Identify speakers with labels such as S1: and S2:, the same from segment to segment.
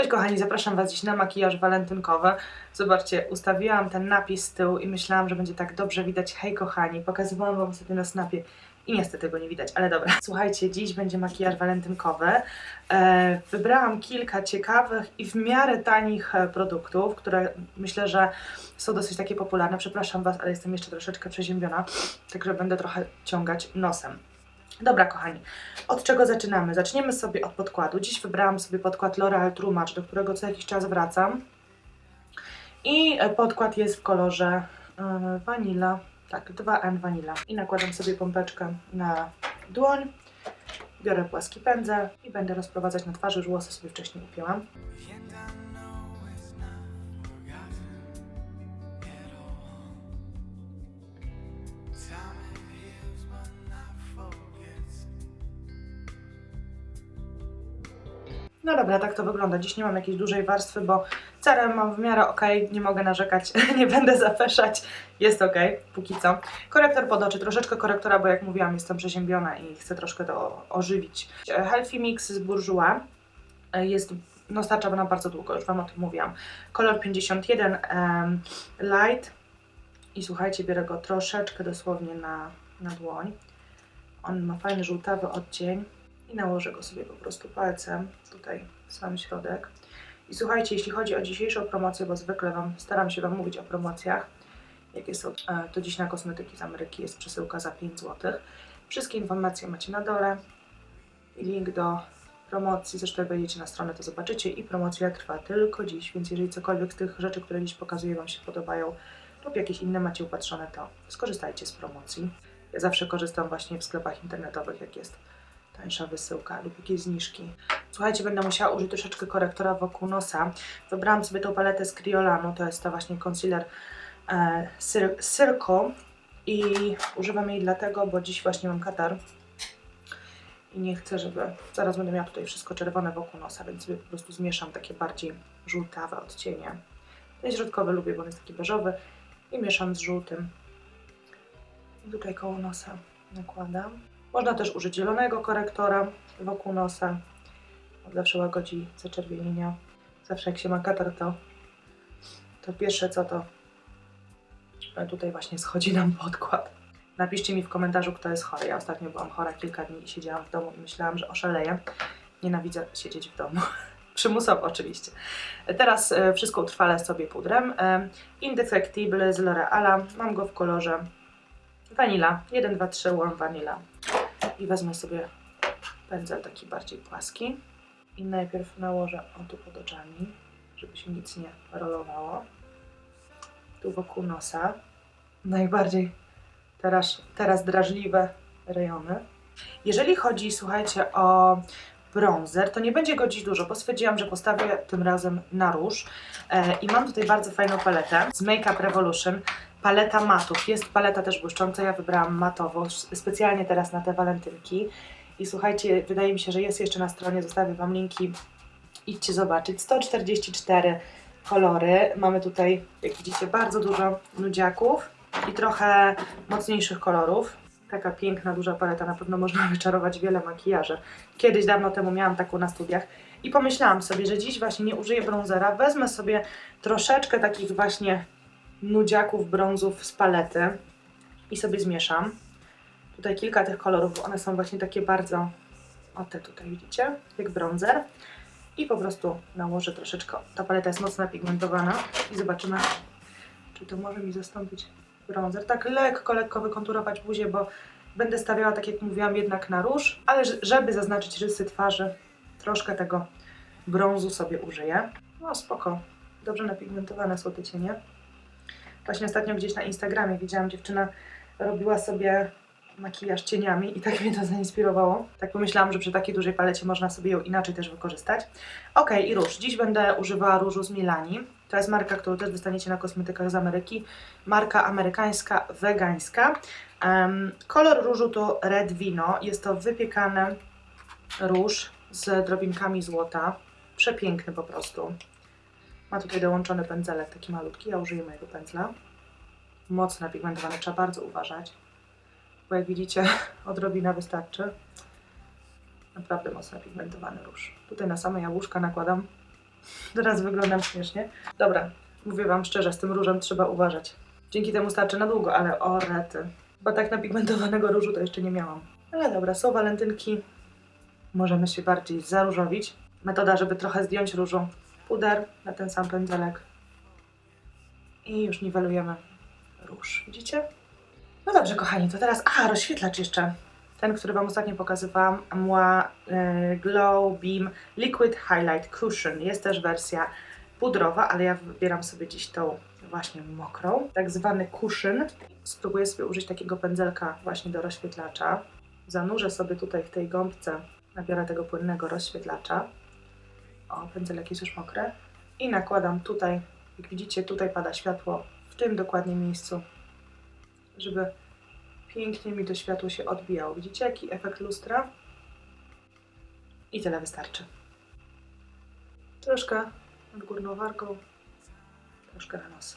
S1: Cześć kochani, zapraszam Was dziś na makijaż walentynkowy. Zobaczcie, ustawiłam ten napis z tyłu i myślałam, że będzie tak dobrze widać. Hej kochani, pokazywałam Wam sobie na snapie i niestety go nie widać, ale dobra. Słuchajcie, dziś będzie makijaż walentynkowy. E, wybrałam kilka ciekawych i w miarę tanich e, produktów, które myślę, że są dosyć takie popularne. Przepraszam Was, ale jestem jeszcze troszeczkę przeziębiona, także będę trochę ciągać nosem. Dobra, kochani, od czego zaczynamy? Zaczniemy sobie od podkładu. Dziś wybrałam sobie podkład L'Oreal True Match, do którego co jakiś czas wracam. I e, podkład jest w kolorze e, vanilla, tak, 2N vanilla. I nakładam sobie pompeczkę na dłoń. Biorę płaski pędzel i będę rozprowadzać na twarzy. Już Włosy sobie wcześniej upięłam. No dobra, tak to wygląda. Dziś nie mam jakiejś dużej warstwy, bo cerę mam w miarę ok, nie mogę narzekać, nie będę zapeszać, jest ok, póki co. Korektor pod oczy, troszeczkę korektora, bo jak mówiłam, jestem przeziębiona i chcę troszkę to ożywić. Healthy Mix z Bourjois e, jest, no starcza na bardzo długo, już Wam o tym mówiłam. Kolor 51 em, Light i słuchajcie, biorę go troszeczkę dosłownie na, na dłoń. On ma fajny żółtawy odcień i nałożę go sobie po prostu palcem tutaj w sam środek. I słuchajcie, jeśli chodzi o dzisiejszą promocję, bo zwykle wam, staram się Wam mówić o promocjach, jakie są, e, to dziś na kosmetyki z Ameryki jest przesyłka za 5 zł. Wszystkie informacje macie na dole i link do promocji, zresztą jak wejdziecie na stronę, to zobaczycie i promocja trwa tylko dziś, więc jeżeli cokolwiek z tych rzeczy, które dziś pokazuję Wam się podobają lub jakieś inne macie upatrzone, to skorzystajcie z promocji. Ja zawsze korzystam właśnie w sklepach internetowych, jak jest tańsza wysyłka lub jakieś zniżki. Słuchajcie, będę musiała użyć troszeczkę korektora wokół nosa. Wybrałam sobie tą paletę z Criolanu, to jest to właśnie concealer e, Circo i używam jej dlatego, bo dziś właśnie mam katar i nie chcę, żeby zaraz będę miała tutaj wszystko czerwone wokół nosa, więc sobie po prostu zmieszam takie bardziej żółtawe odcienie. Ten środkowy lubię, bo on jest taki beżowy i mieszam z żółtym. I tutaj koło nosa nakładam. Można też użyć zielonego korektora wokół nosa. Zawsze łagodzi zaczerwienienia. Zawsze jak się ma katar, to, to pierwsze co to tutaj właśnie schodzi nam podkład. Napiszcie mi w komentarzu, kto jest chory. Ja ostatnio byłam chora kilka dni i siedziałam w domu i myślałam, że oszaleję. Nienawidzę siedzieć w domu. Przymusowo oczywiście. Teraz e, wszystko utrwalę sobie pudrem. E, Indefectible z L'Oreala. Mam go w kolorze Vanilla. 1, 2, 3 Warm Vanilla. I wezmę sobie pędzel taki bardziej płaski. I najpierw nałożę o tu pod oczami, żeby się nic nie rolowało. Tu wokół nosa. Najbardziej teraz, teraz drażliwe rejony. Jeżeli chodzi, słuchajcie, o bronzer, to nie będzie go dziś dużo, bo stwierdziłam, że postawię tym razem na róż. E, I mam tutaj bardzo fajną paletę z Makeup Revolution. Paleta matów. Jest paleta też błyszcząca, ja wybrałam matową, specjalnie teraz na te walentynki. I słuchajcie, wydaje mi się, że jest jeszcze na stronie, zostawię Wam linki. Idźcie zobaczyć. 144 kolory. Mamy tutaj, jak widzicie, bardzo dużo nudziaków i trochę mocniejszych kolorów. Taka piękna, duża paleta, na pewno można wyczarować wiele makijaży. Kiedyś, dawno temu miałam taką na studiach i pomyślałam sobie, że dziś właśnie nie użyję bronzera, wezmę sobie troszeczkę takich właśnie nudziaków, brązów z palety i sobie zmieszam. Tutaj kilka tych kolorów, one są właśnie takie bardzo, o te tutaj widzicie, jak bronzer. I po prostu nałożę troszeczkę, ta paleta jest mocno pigmentowana i zobaczymy, czy to może mi zastąpić bronzer. Tak lekko, lekko wykonturować buzię, bo będę stawiała, tak jak mówiłam, jednak na róż, ale żeby zaznaczyć rysy twarzy, troszkę tego brązu sobie użyję. No spoko, dobrze napigmentowane są te cienie. Właśnie ostatnio gdzieś na Instagramie widziałam, dziewczyna robiła sobie makijaż cieniami i tak mnie to zainspirowało. Tak pomyślałam, że przy takiej dużej palecie można sobie ją inaczej też wykorzystać. Ok, i róż. Dziś będę używała różu z Milani. To jest marka, którą też dostaniecie na kosmetykach z Ameryki. Marka amerykańska, wegańska. Em, kolor różu to Red Vino. Jest to wypiekany róż z drobinkami złota. Przepiękny po prostu. Ma tutaj dołączony pędzelek taki malutki. Ja użyję mojego pędzla. Mocno napigmentowany, trzeba bardzo uważać. Bo jak widzicie, odrobina wystarczy. Naprawdę mocno napigmentowany róż. Tutaj na same jabłuszka nakładam Teraz wyglądam śmiesznie. Dobra, mówię Wam szczerze, z tym różem trzeba uważać. Dzięki temu starczy na długo, ale o rety. Bo tak napigmentowanego różu to jeszcze nie miałam. Ale dobra, są walentynki. Możemy się bardziej zaróżowić. Metoda, żeby trochę zdjąć różu. Puder na ten sam pędzelek. I już niwelujemy róż. Widzicie? No dobrze, kochani, to teraz... A, rozświetlacz jeszcze. Ten, który Wam ostatnio pokazywałam. Moi e, Glow Beam Liquid Highlight Cushion. Jest też wersja pudrowa, ale ja wybieram sobie dziś tą właśnie mokrą. Tak zwany cushion. Spróbuję sobie użyć takiego pędzelka właśnie do rozświetlacza. Zanurzę sobie tutaj w tej gąbce, nabiorę tego płynnego rozświetlacza. O, pędzelek jest już mokry. I nakładam tutaj, jak widzicie, tutaj pada światło w tym dokładnie miejscu, żeby pięknie mi to światło się odbijało. Widzicie, jaki efekt lustra? I tyle wystarczy. Troszkę nad górną wargą, troszkę na nos.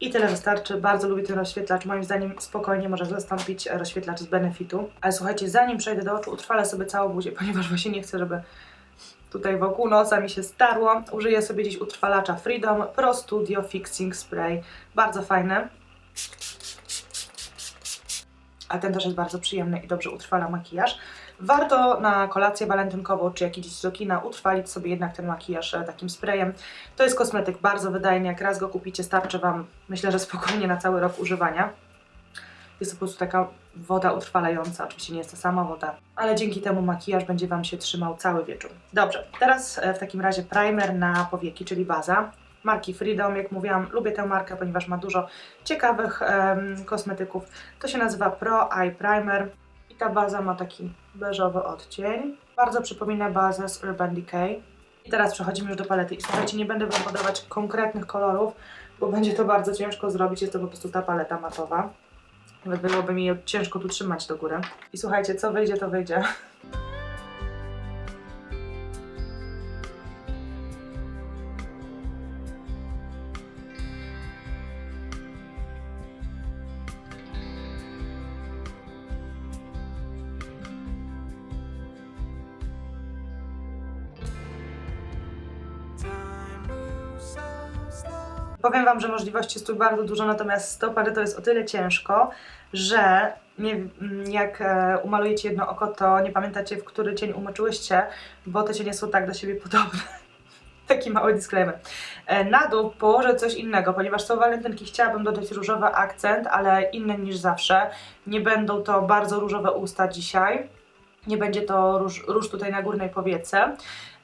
S1: I tyle wystarczy. Bardzo lubię ten rozświetlacz. Moim zdaniem spokojnie może zastąpić rozświetlacz z Benefitu. Ale słuchajcie, zanim przejdę do oczu, utrwalę sobie całą buzię, ponieważ właśnie nie chcę, żeby tutaj wokół nosa mi się starło. Użyję sobie dziś utrwalacza Freedom Pro Studio Fixing Spray. Bardzo fajny. A ten też jest bardzo przyjemny i dobrze utrwala makijaż. Warto na kolację walentynkową czy jak idziecie do kina utrwalić sobie jednak ten makijaż e, takim sprayem. To jest kosmetyk bardzo wydajny, jak raz go kupicie starczy Wam myślę, że spokojnie na cały rok używania. Jest to po prostu taka woda utrwalająca, oczywiście nie jest to sama woda, ale dzięki temu makijaż będzie Wam się trzymał cały wieczór. Dobrze, teraz e, w takim razie primer na powieki, czyli baza. Marki Freedom, jak mówiłam, lubię tę markę, ponieważ ma dużo ciekawych kosmetyków. To się nazywa Pro Eye Primer i ta baza ma taki beżowy odcień. Bardzo przypomina bazę z Urban Decay. I teraz przechodzimy już do palety. I słuchajcie, nie będę Wam podawać konkretnych kolorów, bo będzie to bardzo ciężko zrobić. Jest to po prostu ta paleta matowa. Nawet byłoby mi ciężko tu trzymać do góry. I słuchajcie, co wyjdzie, to wyjdzie. Powiem Wam, że możliwości jest tu bardzo dużo, natomiast tą paletą jest o tyle ciężko, że nie, jak e, umalujecie jedno oko, to nie pamiętacie, w który cień umoczyłyście, bo te cienie są tak do siebie podobne. Taki mały disclaimer. E, Na dół położę coś innego, ponieważ są walentynki, chciałabym dodać różowy akcent, ale inny niż zawsze. Nie będą to bardzo różowe usta dzisiaj. Nie będzie to róż, róż tutaj na górnej powiece.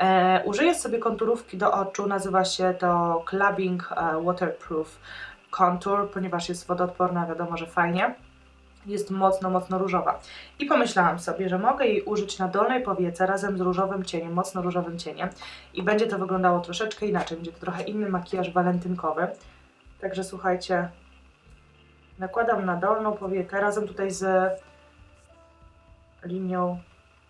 S1: E, użyję sobie konturówki do oczu, nazywa się to Clubbing e, Waterproof Contour, ponieważ jest wodoodporna, wiadomo, że fajnie. Jest mocno, mocno różowa. I pomyślałam sobie, że mogę jej użyć na dolnej powiece razem z różowym cieniem, mocno różowym cieniem. I będzie to wyglądało troszeczkę inaczej, będzie to trochę inny makijaż walentynkowy. Także słuchajcie, nakładam na dolną powiekę razem tutaj z linią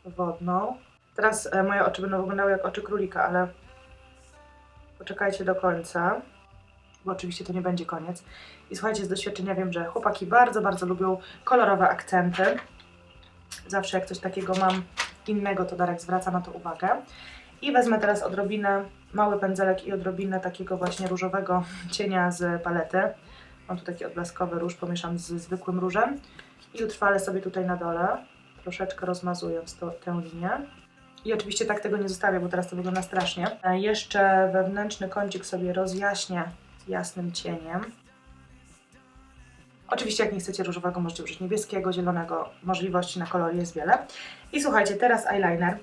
S1: wodną. Teraz e, moje oczy będą wyglądały jak oczy królika, ale poczekajcie do końca, bo oczywiście to nie będzie koniec. I słuchajcie, z doświadczenia wiem, że chłopaki bardzo, bardzo lubią kolorowe akcenty. Zawsze jak coś takiego mam innego, to Darek zwraca na to uwagę. I wezmę teraz odrobinę, mały pędzelek i odrobinę takiego właśnie różowego cienia z palety. Mam tu taki odblaskowy róż, pomieszam z zwykłym różem. I utrwalę sobie tutaj na dole, troszeczkę rozmazując to, tę linię. I oczywiście tak tego nie zostawię, bo teraz to wygląda strasznie. E, Jeszcze wewnętrzny kącik sobie rozjaśnię jasnym cieniem. Oczywiście jak nie chcecie różowego, możecie użyć niebieskiego, zielonego. Możliwości na kolor jest wiele. I słuchajcie, teraz eyeliner.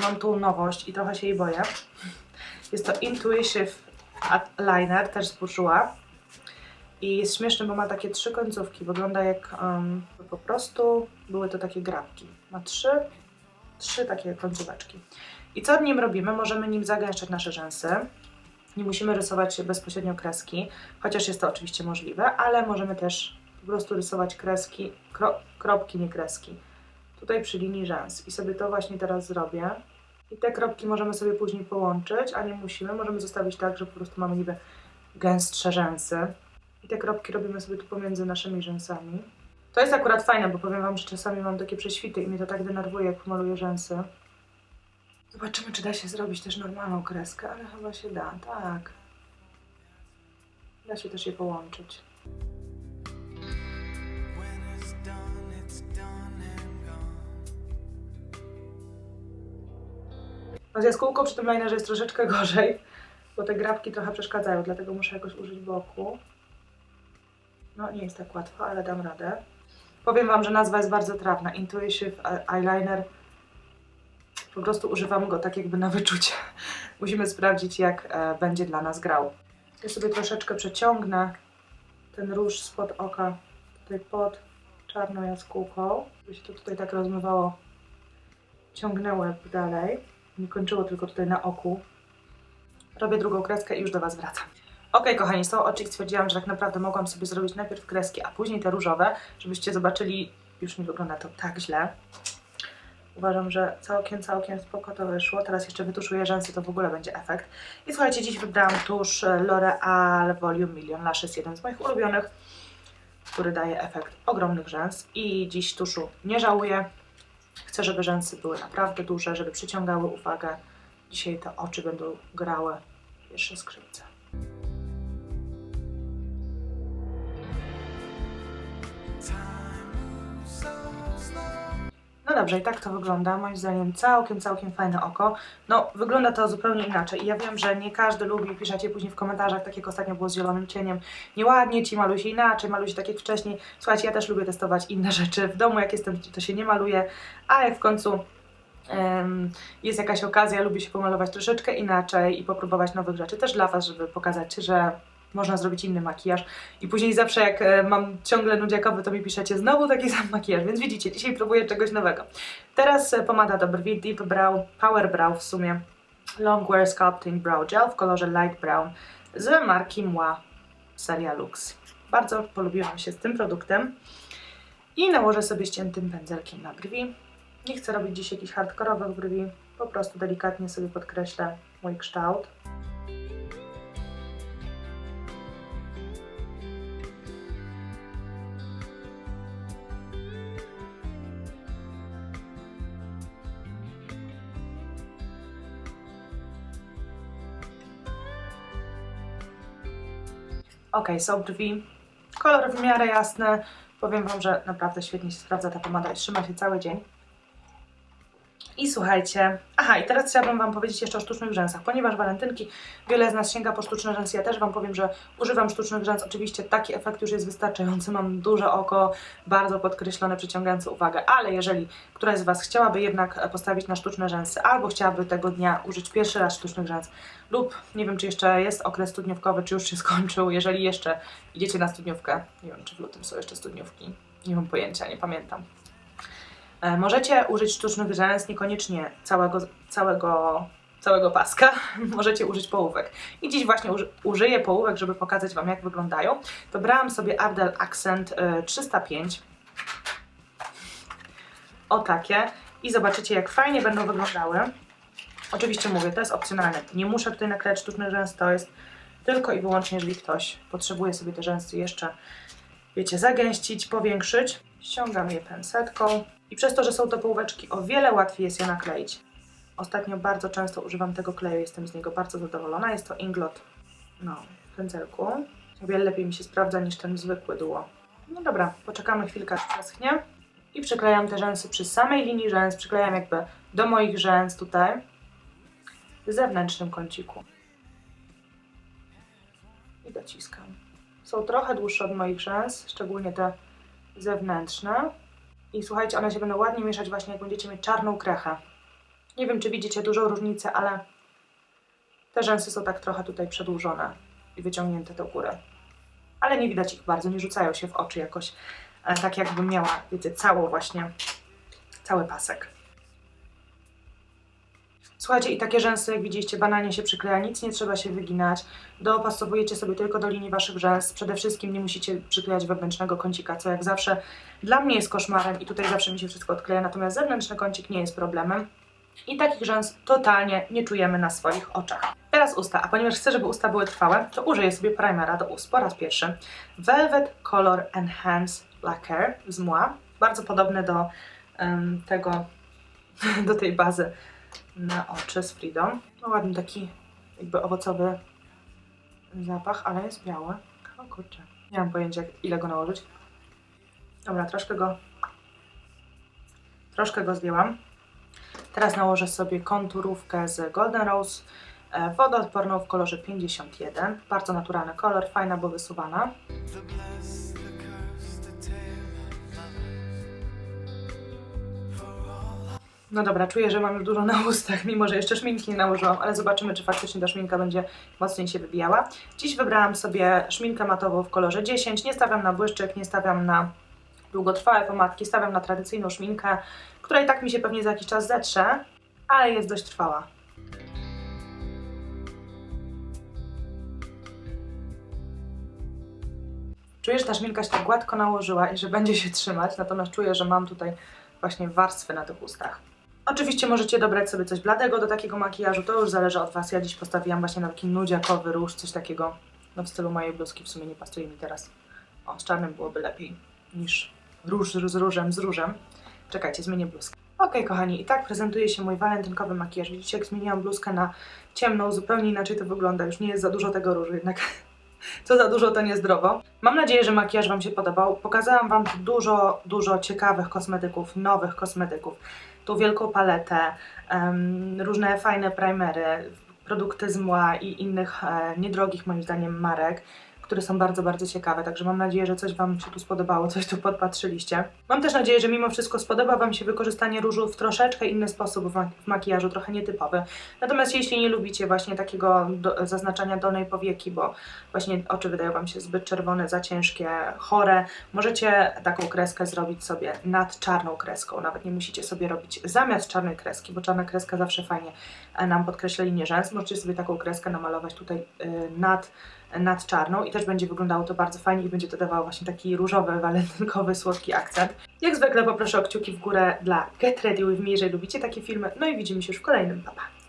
S1: Mam tu nowość i trochę się jej boję. Jest to Intuitive Liner, też z Bourjois. I jest śmieszny, bo ma takie trzy końcówki. Wygląda jak um, po prostu były to takie grabki. Ma trzy, trzy takie końcóweczki. I co nim robimy? Możemy nim zagęszczać nasze rzęsy. Nie musimy rysować bezpośrednio kreski, chociaż jest to oczywiście możliwe, ale możemy też po prostu rysować kreski, kro, kropki, nie kreski. Tutaj przy linii rzęs. I sobie to właśnie teraz zrobię. I te kropki możemy sobie później połączyć, a nie musimy. Możemy zostawić tak, że po prostu mamy niby gęstsze rzęsy. I te kropki robimy sobie tu pomiędzy naszymi rzęsami. To jest akurat fajne, bo powiem Wam, że czasami mam takie prześwity i mnie to tak denerwuje, jak maluję rzęsy. Zobaczymy, czy da się zrobić też normalną kreskę, ale chyba się da, tak. Da się też je połączyć. No z jaskółką przy tym linerze jest troszeczkę gorzej, bo te grabki trochę przeszkadzają, dlatego muszę jakoś użyć boku. No nie jest tak łatwo, ale dam radę. Powiem Wam, że nazwa jest bardzo trafna. Intuitive Eyeliner. Po prostu używam go tak jakby na wyczucie. Musimy sprawdzić, jak e, będzie dla nas grał. Ja sobie troszeczkę przeciągnę ten róż spod oka tutaj pod czarną jaskółką, by się to tutaj tak rozmywało. Ciągnę łeb dalej. Nie kończyło tylko tutaj na oku. Robię drugą kreskę i już do Was wracam. Ok, kochani, z tą oczy stwierdziłam, że tak naprawdę mogłam sobie zrobić najpierw kreski, a później te różowe, żebyście zobaczyli, już nie wygląda to tak źle. Uważam, że całkiem, całkiem spoko to wyszło. Teraz jeszcze wytuszuję rzęsy, to w ogóle będzie efekt. I słuchajcie, dziś wybrałam tusz L'Oreal Volume Million Lash. Jest jeden z moich ulubionych, który daje efekt ogromnych rzęs. I dziś tuszu nie żałuję. Chcę, żeby rzęsy były naprawdę duże, żeby przyciągały uwagę. Dzisiaj te oczy będą grały pierwsze skrzypce. No dobrze, i tak to wygląda. Moim zdaniem całkiem, całkiem fajne oko. No, wygląda to zupełnie inaczej. I ja wiem, że nie każdy lubi, piszecie później w komentarzach, tak jak ostatnio było z zielonym cieniem. Nieładnie, ci maluj się inaczej, maluj się tak jak wcześniej. Słuchajcie, ja też lubię testować inne rzeczy. W domu, jak jestem, to się nie maluje, a jak w końcu jest jakaś okazja, lubię się pomalować troszeczkę inaczej i popróbować nowych rzeczy. Też dla Was, żeby pokazać, że można zrobić inny makijaż. I później zawsze jak e, mam ciągle nudziakowy, to mi piszecie znowu taki sam makijaż, więc widzicie, dzisiaj próbuję czegoś nowego. Teraz e, pomada do brwi Deep Brow, Power Brow w sumie, Long Wear Sculpting Brow Gel w kolorze Light Brown z marki Moi seria Lux. Bardzo polubiłam się z tym produktem i nałożę sobie ściętym pędzelkiem na brwi. Nie chcę robić dziś jakichś hardkorowych brwi, po prostu delikatnie sobie podkreślę mój kształt. Ok, są brwi. Kolor w miarę jasny. Powiem Wam, że naprawdę świetnie się sprawdza ta pomada i trzyma się cały dzień. I słuchajcie, aha i teraz chciałabym Wam powiedzieć jeszcze o sztucznych rzęsach, ponieważ walentynki, wiele z nas sięga po sztuczne rzęsy, ja też Wam powiem, że używam sztucznych rzęs, oczywiście taki efekt już jest wystarczający, mam duże oko, bardzo podkreślone, przyciągające uwagę, ale jeżeli któraś z Was chciałaby jednak postawić na sztuczne rzęsy, albo chciałaby tego dnia użyć pierwszy raz sztucznych rzęs, lub nie wiem, czy jeszcze jest okres studniówkowy, czy już się skończył, jeżeli jeszcze idziecie na studniówkę, nie wiem, czy w lutym są jeszcze studniówki, nie mam pojęcia, nie pamiętam. E, Możecie użyć sztucznych rzęs, niekoniecznie całego, całego, całego paska. Możecie użyć połówek. I dziś właśnie uży, użyję połówek, żeby pokazać Wam, jak wyglądają. Wybrałam sobie Ardell Accent e, 305. O takie. I zobaczycie, jak fajnie będą wyglądały. Oczywiście mówię, to jest opcjonalne. Nie muszę tutaj naklejać sztucznych rzęs, to jest tylko i wyłącznie, jeżeli ktoś potrzebuje sobie te rzęsy jeszcze, wiecie, zagęścić, powiększyć. Ściągam je pensetką i przez to, że są to połóweczki, o wiele łatwiej jest je nakleić. Ostatnio bardzo często używam tego kleju, jestem z niego bardzo zadowolona. Jest to Inglot no, w pędzelku. O wiele lepiej mi się sprawdza niż ten zwykły duo. No dobra, poczekamy chwilkę, aż przeschnie. I przyklejam te rzęsy przy samej linii rzęs, przyklejam jakby do moich rzęs tutaj, w zewnętrznym kąciku. I dociskam. Są trochę dłuższe od moich rzęs, szczególnie te zewnętrzne. I słuchajcie, one się będą ładnie mieszać właśnie jak będziecie mieć czarną krechę. Nie wiem, czy widzicie dużą różnicę, ale te rzęsy są tak trochę tutaj przedłużone i wyciągnięte do góry. Ale nie widać ich bardzo, nie rzucają się w oczy jakoś, e, tak jakbym miała, wiecie, całą właśnie, cały pasek. Słuchajcie, i takie rzęsy, jak widzieliście, banalnie się przykleja, nic nie trzeba się wyginać. Dopasowujecie sobie tylko do linii waszych rzęs. Przede wszystkim nie musicie przyklejać wewnętrznego kącika, co jak zawsze dla mnie jest koszmarem i tutaj zawsze mi się wszystko odkleja, natomiast zewnętrzny kącik nie jest problemem. I takich rzęs totalnie nie czujemy na swoich oczach. Teraz usta, a ponieważ chcę, żeby usta były trwałe, to użyję sobie primera do ust po raz pierwszy. Velvet Color Enhance Lacquer z Moi. Bardzo podobny do em, tego, do tej bazy na oczy z Fridą. No ładny taki jakby owocowy zapach, ale jest biały. O kurczę. Nie mam pojęcia ile go nałożyć. Dobra, troszkę go troszkę go zdjęłam. Teraz nałożę sobie konturówkę z Golden Rose e, wodoodporną w kolorze 51. Bardzo naturalny kolor, fajna, bo wysuwana. No dobra, czuję, że mam dużo na ustach, mimo że jeszcze szminki nie nałożyłam, ale zobaczymy, czy faktycznie ta szminka będzie mocniej się wybijała. Dziś wybrałam sobie szminkę matową w kolorze 10. Nie stawiam na błyszczyk, nie stawiam na długotrwałe pomadki, stawiam na tradycyjną szminkę, która i tak mi się pewnie za jakiś czas zetrze, ale jest dość trwała. Czuję, że ta szminka się tak gładko nałożyła i że będzie się trzymać, natomiast czuję, że mam tutaj właśnie warstwy na tych ustach. Oczywiście możecie dobrać sobie coś bladego do takiego makijażu, to już zależy od Was. Ja dziś postawiłam właśnie na taki nudziakowy róż, coś takiego no w stylu mojej bluzki, w sumie nie pasuje mi teraz. O, z czarnym byłoby lepiej niż róż z różem, z różem. Czekajcie, zmienię bluzkę. Okej, kochani, i tak prezentuje się mój walentynkowy makijaż. Widzicie, jak zmieniłam bluzkę na ciemną, zupełnie inaczej to wygląda. Już nie jest za dużo tego różu, jednak co za dużo, to niezdrowo. Mam nadzieję, że makijaż Wam się podobał. Pokazałam Wam dużo, dużo ciekawych kosmetyków, nowych kosmetyków. Tu wielką paletę, em, różne fajne primery, produkty z Mła i innych e, niedrogich moim zdaniem marek, które są bardzo, bardzo ciekawe. Także mam nadzieję, że coś Wam się tu spodobało, coś tu podpatrzyliście. Mam też nadzieję, że mimo wszystko spodoba Wam się wykorzystanie różu w troszeczkę inny sposób w, w makijażu, trochę nietypowy. Natomiast jeśli nie lubicie właśnie takiego do, zaznaczania dolnej powieki, bo właśnie oczy wydają Wam się zbyt czerwone, za ciężkie, chore, możecie taką kreskę zrobić sobie nad czarną kreską. Nawet nie musicie sobie robić zamiast czarnej kreski, bo czarna kreska zawsze fajnie e, nam podkreśla linię rzęs. Możecie sobie taką kreskę namalować tutaj y, nad, nad czarną i też będzie wyglądało to bardzo fajnie i będzie to dawało właśnie taki różowy, walentynkowy, słodki akcent. Jak zwykle poproszę o kciuki w górę dla Get Ready With Me, jeżeli lubicie takie filmy. No i widzimy się już w kolejnym. Pa, pa.